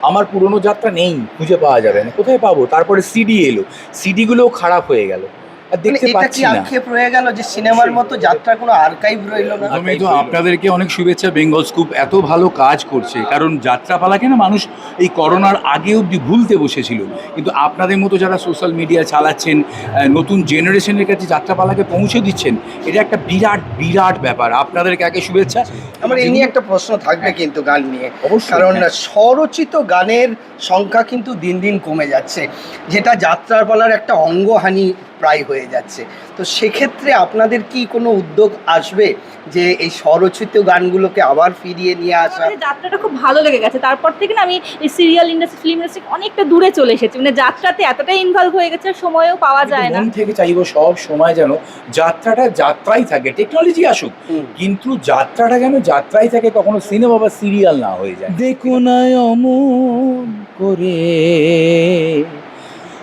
আমার পুরনো যাত্রা নেই, খুঁজে পাওয়া যাবে না। কোথায় পাবো? তারপরে সিডি এলো। সিডিগুলোও খারাপ হয়ে গেল। দেখতে কি পাচ্ছি না। আক্ষেপ রয়ে গেল যে সিনেমার মতো যাত্রার কোনো আর্কাইভ রইল না? তো আপনাদেরকে অনেক শুভেচ্ছা বেঙ্গল স্কুপ এত ভালো কাজ করছে কারণ যাত্রাপালাকে না মানুষ এই করোনার আগে অবধি ভুলতে বসেছিল? কিন্তু আপনাদের মতো যারা সোশ্যাল মিডিয়া চালাচ্ছেন নতুন জেনারেশনের কাছে যাত্রাপালাকে পৌঁছে দিচ্ছেন এটা একটা বিরাট বিরাট ব্যাপার। আপনাদেরকে আগে শুভেচ্ছা? আমার এই নিয়ে একটা প্রশ্ন থাকবে কিন্তু গান নিয়ে। অবশ্যই, কারণ হ্যাঁ। স্বরচিত গানের সংখ্যা কিন্তু দিন দিন কমে যাচ্ছে। যেটা যাত্রার পালার একটা অঙ্গহানি প্রায় হয়ে যাচ্ছে। তো সেক্ষেত্রে আপনাদের কি কোনো উদ্যোগ আসবে যে এই স্বরচিত গানগুলোকে আবার ফিরিয়ে নিয়ে আসা? যাত্রাটা খুব ভালো লেগে গেছে। তারপর থেকে না আমি এই সিরিয়াল ইন্ডাস্ট্রি ফিল্ম ইন্ডাস্ট্রি অনেকটা দূরে চলে এসেছি। মানে যাত্রাতে এতটাই ইনভলভ হয়ে গেছে সময়ও পাওয়া যায় না। মন থেকে চাইব সব সময় যেন যাত্রাটা যাত্রাই থাকে। টেকনোলজি আসুক কিন্তু যাত্রাটা যেন যাত্রাই থাকে কখনো সিনেমা বা সিরিয়াল না হয়ে যায়। দেখো না অমন করে।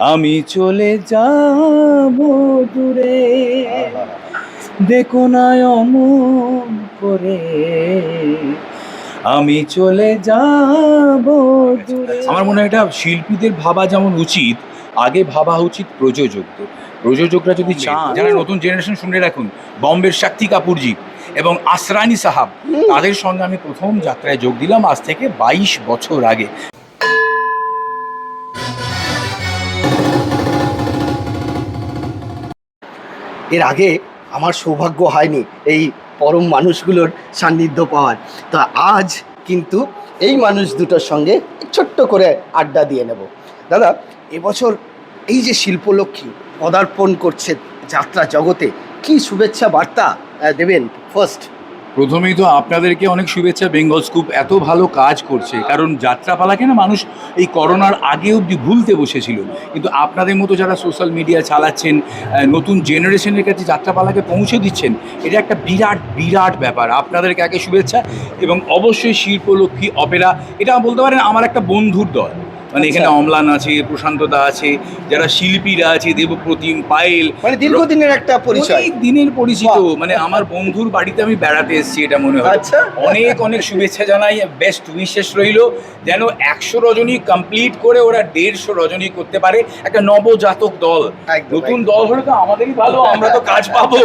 আমি চলে যাব দূরে। দেখো না অমন করে। আমি চলে যাব দূরে। আমার মনে হয় এটা শিল্পীদের ভাবা যেমন উচিত আগে ভাবা উচিত প্রযোজকদের। প্রযোজকরা যদি চান যারা নতুন জেনারেশন শুনে রাখুন বম্বের শক্তি কাপুরজি এবং আসরানি সাহাব তাদের সঙ্গে আমি প্রথম যাত্রায় যোগ দিলাম আজ থেকে বাইশ বছর আগে। এর আগে আমার সৌভাগ্য হয়নি এই পরম মানুষগুলোর সান্নিধ্য পাওয়ার। তা আজ কিন্তু এই মানুষ দুটোর সঙ্গে ছোট্ট করে আড্ডা দিয়ে নেব। দাদা, এবছর এই যে শিল্পলক্ষ্মী পদার্পণ করছে যাত্রা জগতে, কি শুভেচ্ছা বার্তা দেবেন? ফার্স্ট প্রথমেই তো আপনাদেরকে অনেক শুভেচ্ছা, বেঙ্গল স্কুপ এত ভালো কাজ করছে, কারণ যাত্রাপালাকে না মানুষ এই করোনার আগে অবধি ভুলতে বসেছিল। কিন্তু আপনাদের মতো যারা সোশ্যাল মিডিয়া চালাচ্ছেন নতুন জেনারেশনের কাছে যাত্রাপালাকে পৌঁছে দিচ্ছেন, এটা একটা বিরাট বিরাট ব্যাপার। আপনাদেরকে আগে শুভেচ্ছা এবং অবশ্যই শিল্পলক্ষ্মী অপেরা, এটা বলতে পারেন আমার একটা বন্ধুর দল। মানে এখানে আচ্ছা। অম্লান আছে প্রশান্ত দা আছে যারা শিল্পীরা আছে দেবপ্রতিম পায়েল মানে দীর্ঘদিনের একটা পরিচয়। দিনের পরিচিত। মানে আমার বন্ধুর বাড়িতে আমি বেড়াতে এসেছি এটা মনে হয়। আচ্ছা। অনেক অনেক শুভেচ্ছা জানাই। বেস্ট উইশেস রইল যেন একশো রজনী কমপ্লিট করে ওরা দেড়শো রজনী করতে পারে। একটা নবজাতক দল। নতুন দল হলে তো আমাদেরই ভালো আমরা তো কাজ পাবো।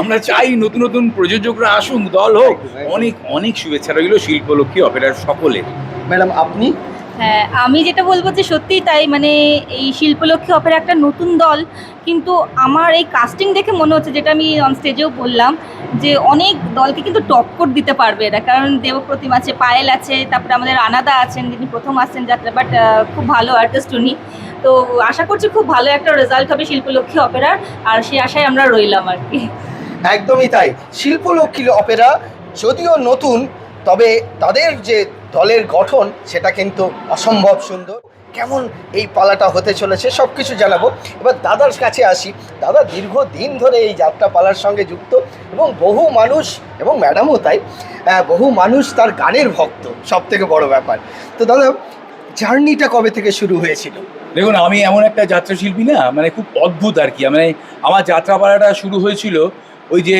আমরা চাই নতুন নতুন প্রযোজকরা আসুন দল হোক। অনেক অনেক শুভেচ্ছা রইল শিল্পলক্ষ্মী অপেরার সকলে ম্যাডাম আপনি? হ্যাঁ আমি যেটা বলব যে সত্যিই তাই মানে এই শিল্পলক্ষ্মী অপেরা একটা নতুন দল, কিন্তু আমার এই কাস্টিং দেখে মনে হচ্ছে, যেটা আমি অন স্টেজেও বললাম, যে অনেক দলকে কিন্তু টক্কর দিতে পারবে এরা। কারণ দেবপ্রতিম আছে, পায়েল আছে, তারপরে আমাদের আনাদা আছেন, যিনি প্রথম আসছেন যাত্রা বাট খুব ভালো আর্টিস্ট উনি। তো আশা করছি খুব ভালো একটা রেজাল্ট হবে শিল্পলক্ষ্মী অপেরার, আর সেই আশায় আমরা রইলাম আর কি। একদমই তাই। শিল্পলক্ষ্মী অপেরা যদিও নতুন, তবে তাদের যে দলের গঠন সেটা কিন্তু অসম্ভব সুন্দর। কেমন এই পালাটা হতে চলেছে সব কিছু জানাব। এবার দাদার কাছে আসি। দাদা দীর্ঘদিন ধরে এই যাত্রা পালার সঙ্গে যুক্ত এবং বহু মানুষ এবং ম্যাডামও তাই বহু মানুষ তার গানের ভক্ত সব থেকে বড় ব্যাপার। তো দাদা জার্নিটা কবে থেকে শুরু হয়েছিল? দেখুন আমি এমন একটা যাত্রা শিল্পী না মানে খুব অদ্ভুত আর কি। মানে আমার যাত্রাপালাটা শুরু হয়েছিল ওই যে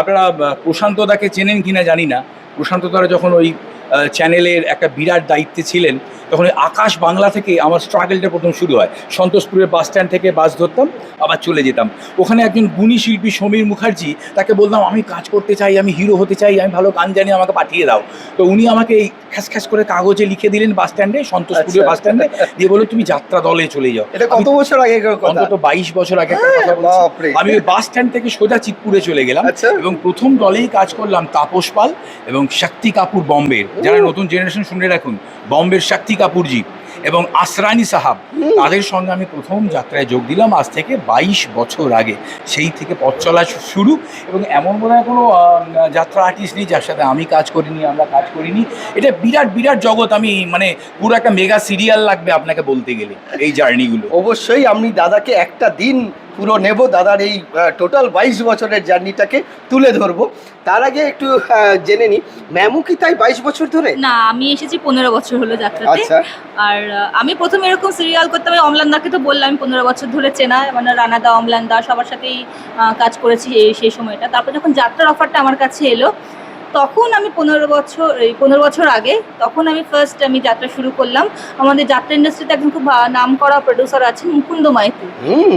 আপনারা আহ, প্রশান্ত দাকে চেনেন কিনা জানি না। প্রশান্ত দারা যখন ওই চ্যানেলের একটা বিরাট দায়িত্বে ছিলেন তখন আকাশ বাংলা থেকে আমার স্ট্রাগলটা প্রথম শুরু হয় সন্তোষপুরের বাস স্ট্যান্ড থেকে বাস ধরতাম আবার চলে যেতাম ওখানে একজন গুণী শিল্পী সমীর মুখার্জি তাকে বললাম আমি কাজ করতে চাই আমি হিরো হতে চাই আমি ভালো গান জানি আমাকে পাঠিয়ে দাও তো উনি আমাকে এই খ্যাস খ্যাস করে কাগজে লিখে দিলেন বাস স্ট্যান্ডে সন্তোষপুরের আচ্ছা। বাস স্ট্যান্ডে দিয়ে বলো তুমি যাত্রা দলে চলে যাও এটা কত বছর আগে অন্তত বাইশ বছর আগে। বাপরে। আমি ওই বাস স্ট্যান্ড থেকে সোজা চিতপুরে চলে গেলাম আচ্ছা। এবং প্রথম দলেই কাজ করলাম তাপস পাল এবং শক্তি কাপুর বম্বের যারা নতুন জেনারেশন শুনে রাখুন, বম্বের শক্তি কাপুরজি এবং আসরানি সাহাব, তাদের সঙ্গে আমি প্রথম যাত্রায় যোগ দিলাম আজ থেকে বাইশ বছর আগে। সেই থেকে পথ চলা শুরু এবং এমন মনে হয় কোনো যাত্রা আর্টিস্ট নেই যার সাথে আমি কাজ করিনি, আমরা কাজ করিনি। এটা বিরাট বিরাট জগৎ, আমি মানে পুরো একটা মেগা সিরিয়াল লাগবে আপনাকে বলতে গেলে, এই জার্নিগুলো অবশ্যই, আমি দাদাকে একটা দিন পুরো নেব দাদার এই টোটাল বাইশ বছরের জার্নিটাকে তুলে ধরবো। তার আগে একটু জেনে নিই ম্যামু কি তাই বাইশ বছর ধরে? না আমি এসেছি পনেরো বছর হলো যাত্রাতে। আচ্ছা। আর আমি প্রথম এরকম সিরিয়াল করতাম আমি অমলান দাকে তো বললাম আমি পনেরো বছর ধরে চেনা মানে রানা দা অমলান দা সবার সাথেই কাজ করেছি সেই সময়টা। তারপর যখন যাত্রার অফারটা আমার কাছে এলো তখন আমি পনেরো বছর এই পনেরো বছর আগে তখন আমি ফার্স্ট আমি যাত্রা শুরু করলাম। আমাদের যাত্রা ইন্ডাস্ট্রিতে একজন খুব নাম করা প্রডিউসার আছেন মুকুন্দ মাইতি।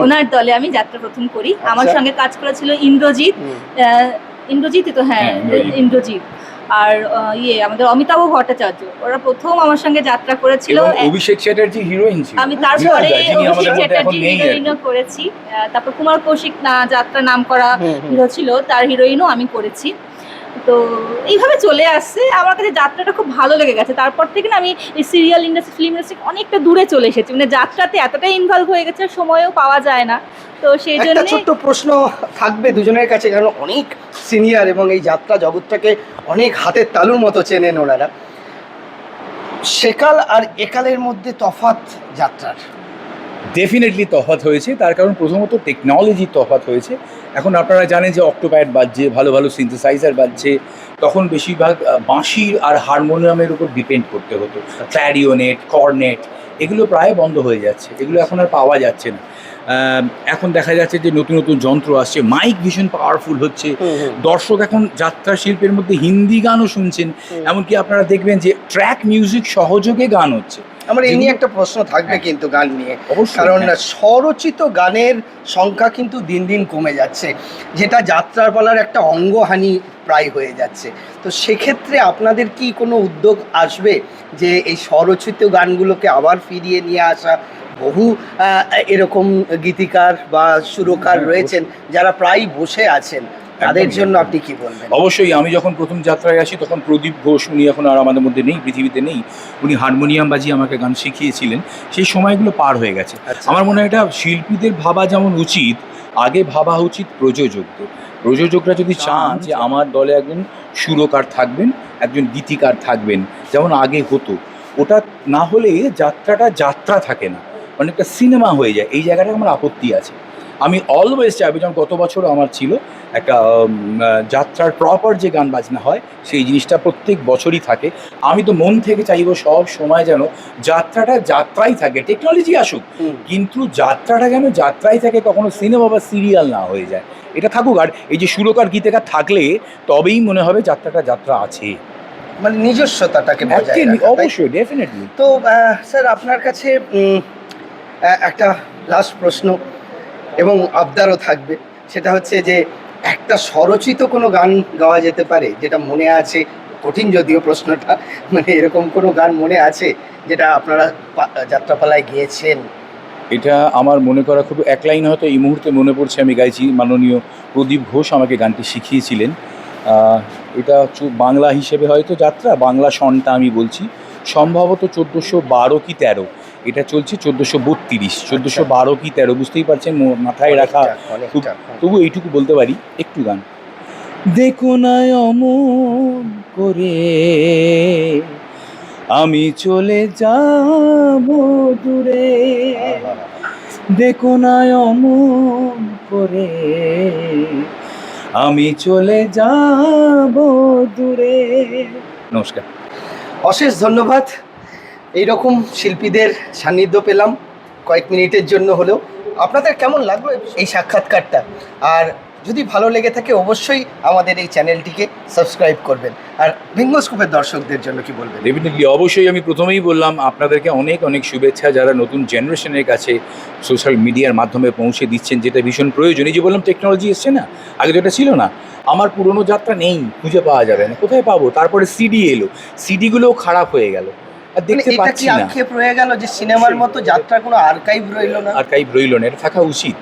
ওনার দলে আমি যাত্রা প্রথম করি। আমার আচ্ছা। সঙ্গে কাজ করেছিল ইন্দ্রজিৎ। হুম। আহ, ইন্দ্রজিৎই তো হ্যাঁ হ্যাঁ, ইন্দ্রজিৎ। ইন্দ্রজিৎ। আর ইয়ে আমাদের অমিতাভ ভট্টাচার্য। ওরা প্রথম আমার সঙ্গে যাত্রা করেছিল। অভিষেক চ্যাটার্জি হিরোইন ছিল। আমি তারপরে অভিষেক চ্যাটার্জি। হিরোইনও করেছি। তারপর কুমার কৌশিক না যাত্রা নাম করা। হিরো ছিল। তার হিরোইনও আমি করেছি। তো এইভাবে চলে আসছে। আমার কাছে যাত্রাটা খুব ভালো লেগে গেছে। তারপর থেকে না আমি এই সিরিয়াল ইন্ডাস্ট্রি ফিল্ম ইন্ডাস্ট্রি অনেকটা দূরে চলে এসেছি। মানে যাত্রাতে এতটাই ইনভলভ হয়ে গেছে সময়ও পাওয়া যায় না। তো সেই জন্য ছোট্ট প্রশ্ন থাকবে দুজনের কাছে কারণ অনেক সিনিয়র এবং এই যাত্রা জগৎটাকে অনেক হাতের তালুর মতো চেনেন ওনারা। সেকাল আর একালের মধ্যে তফাৎ যাত্রার। ডেফিনেটলি তফাত হয়েছে। তার কারণ প্রথমত টেকনোলজি তফাত হয়েছে। এখন আপনারা জানেন যে অক্টোপ্যাড বাজছে ভালো ভালো সিনথেসাইজার বাজছে। তখন বেশিরভাগ বাঁশির আর হারমোনিয়ামের উপর ডিপেন্ড করতে হতো। ক্ল্যারিওনেট কর্নেট এগুলো প্রায় বন্ধ হয়ে যাচ্ছে। এগুলো এখন আর পাওয়া যাচ্ছে না। এখন দেখা যাচ্ছে যে নতুন নতুন যন্ত্র আসছে। মাইক ভীষণ পাওয়ারফুল হচ্ছে। দর্শক এখন যাত্রা শিল্পের মধ্যে হিন্দি গানও শুনছেন। এমনকি আপনারা দেখবেন যে ট্র্যাক মিউজিক সহযোগে গান হচ্ছে। আমার এই নিয়ে একটা প্রশ্ন থাকবে কিন্তু গান নিয়ে। কারণ হ্যাঁ। স্বরচিত গানের সংখ্যা কিন্তু দিন দিন কমে যাচ্ছে। যেটা যাত্রার পালার একটা অঙ্গহানি প্রায় হয়ে যাচ্ছে। তো সেক্ষেত্রে আপনাদের কি কোনো উদ্যোগ আসবে যে এই স্বরচিত গানগুলোকে আবার ফিরিয়ে নিয়ে আসা বহু এরকম গীতিকার বা সুরকার হ্যাঁ, রয়েছেন যারা প্রায় বসে আছেন। তাদের জন্য আপনি কি বলবেন? অবশ্যই আমি যখন প্রথম যাত্রায় আসি তখন প্রদীপ ঘোষ উনি এখন আর আমাদের মধ্যে নেই পৃথিবীতে নেই। উনি হারমোনিয়াম বাজিয়ে আমাকে গান শিখিয়েছিলেন। সেই সময়গুলো পার হয়ে গেছে। আচ্ছা। আমার মনে হয় এটা শিল্পীদের ভাবা যেমন উচিত আগে ভাবা উচিত প্রযোজকদের। প্রযোজকরা যদি চান যে আমার দলে একজন সুরকার থাকবেন একজন গীতিকার থাকবেন যেমন আগে হতো। ওটা না হলে যাত্রাটা যাত্রা থাকে না। অনেকটা সিনেমা হয়ে যায়। এই জায়গাটা আমার আপত্তি আছে। আমি অলওয়েজ চাইব যেমন গত বছর আমার ছিল একটা যাত্রার প্রপার যে গান বাজনা হয় সেই জিনিসটা প্রত্যেক বছরই থাকে। আমি তো মন থেকে চাইব সব সময় যেন যাত্রাটা যাত্রাই থাকে টেকনোলজি আসুক। কিন্তু যাত্রাটা যেন যাত্রাই থাকে কখনো সিনেমা বা সিরিয়াল না হয়ে যায়। এটা থাকুক আর এই যে সুরকার গীতিকার থাকলে তবেই মনে হবে যাত্রাটা যাত্রা আছে। মানে নিজস্বতাটাকে? অবশ্যই ডেফিনেটলি তো স্যার আপনার কাছে একটা লাস্ট প্রশ্ন এবং আবদারও থাকবে। সেটা হচ্ছে যে, একটা স্বরচিত কোনো গান গাওয়া যেতে পারে, যেটা মনে আছে, কঠিন যদিও প্রশ্নটা মানে এরকম কোনো গান মনে আছে, যেটা আপনারা যাত্রাপালায় গিয়েছেন? এটা আমার মনে করা খুব এক লাইন হয়তো এই মুহূর্তে মনে পড়ছে, আমি গাইছি। মাননীয় প্রদীপ ঘোষ আমাকে গানটি শিখিয়েছিলেন। এটা বাংলা হিসেবে হয়তো যাত্রা, বাংলা সনটা আমি বলছি। সম্ভবত চোদ্দোশো বারো কি তেরো। এটা চলছে চোদ্দোশো বত্রিশ চোদ্দোশো বারো কি তেরো বুঝতেই পারছেন মাথায় রাখা অনেকটা। তবু এইটুকু বলতে পারি একটু গান। দেখো না অমন করে আমি চলে যাব দূরে। দেখো না অমন করে আমি চলে যাব দূরে। নমস্কার। অশেষ ধন্যবাদ। এইরকম শিল্পীদের সান্নিধ্য পেলাম কয়েক মিনিটের জন্য হলেও। আপনাদের কেমন লাগল এই সাক্ষাৎকারটা? আর যদি ভালো লেগে থাকে অবশ্যই আমাদের এই চ্যানেলটিকে সাবস্ক্রাইব করবেন। আর ভিঙ্গস্কোপের দর্শকদের জন্য কি বলবেন? ডেফিনেটলি অবশ্যই আমি প্রথমেই বললাম, আপনাদেরকে অনেক অনেক শুভেচ্ছা যারা নতুন জেনারেশনের কাছে সোশ্যাল মিডিয়ার মাধ্যমে পৌঁছে দিচ্ছেন, যেটা ভীষণ প্রয়োজন এই যে বললাম টেকনোলজি এসছে না? আগে যেটা ছিল না। আমার পুরনো যাত্রা নেই, খুঁজে পাওয়া যাবে না। কোথায় পাবো? তারপরে সিডি এলো। সিডিগুলোও খারাপ হয়ে গেল। দেখতে এটা কি পাচ্ছি না। আক্ষেপ রয়ে গেল যে সিনেমার মতো যাত্রার কোনো আর্কাইভ রইল না? আর্কাইভ রইল না এটা থাকা উচিত।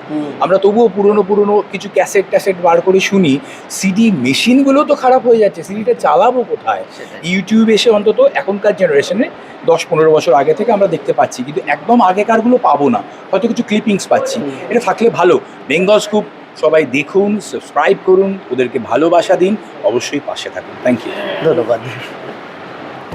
আমরা তবুও পুরনো পুরনো কিছু ক্যাসেট ট্যাসেট বার করে শুনি সিডি মেশিনগুলো তো খারাপ হয়ে যাচ্ছে সিডিটা চালাবো কোথায়? ইউটিউব এসে অন্তত এখনকার জেনারেশনে দশ পনেরো বছর আগে থেকে আমরা দেখতে পাচ্ছি কিন্তু একদম আগেকারগুলো পাবো না। হয়তো কিছু ক্লিপিংস পাচ্ছি। এটা থাকলে ভালো। বেঙ্গল স্কুপ সবাই দেখুন সাবস্ক্রাইব করুন ওদেরকে ভালোবাসা দিন অবশ্যই পাশে থাকুন। থ্যাংক ইউ ধন্যবাদ।